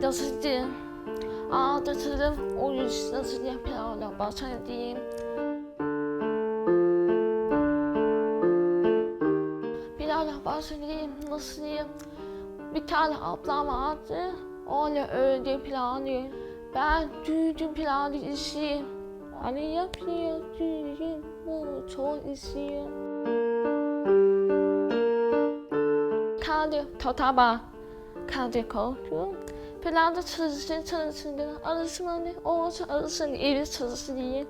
的世界啊，这次的我与的世界漂亮吧，唱的。Bilal Abbas'ın nasıl diyeyim? Bir tane ablam vardı. Öyle öldü planı. Ben düğün planı işi. Hani yapıyor düğün bu çok işi. Kaldı tataba. Kaldı Korku. Planda çalışsın çalışsın arasında olsa arasın evi çalışsın diye.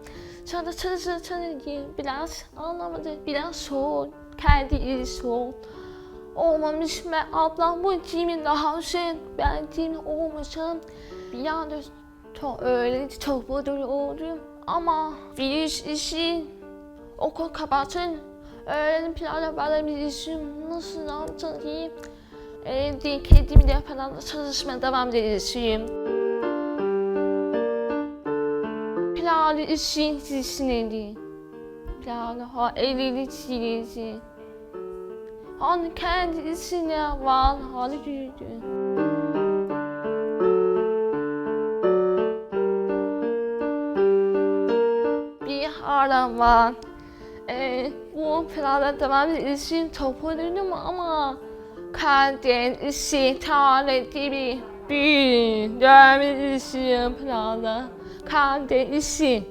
Çalı çalışsın çalışsın diye biraz anlamadı biraz soğuk. Kendi iyi soğuk. Olmamış ben ablam bu cimin daha ben cimin olmasam bir öyle çok oldu ama bir iş işi okul kapatın öğrenim planı bana bir nasıl yapacağım diye evde kendimi de falan çalışmaya devam edeceğim. Planı işin düşüneli. Planı ha evlilik çilesi. Hani kendi işine var hani büyüdü. Haram var. Ee, bu plana devam edişim topladım ama kendi işi taleti bir bir devam edişim plana kendi işi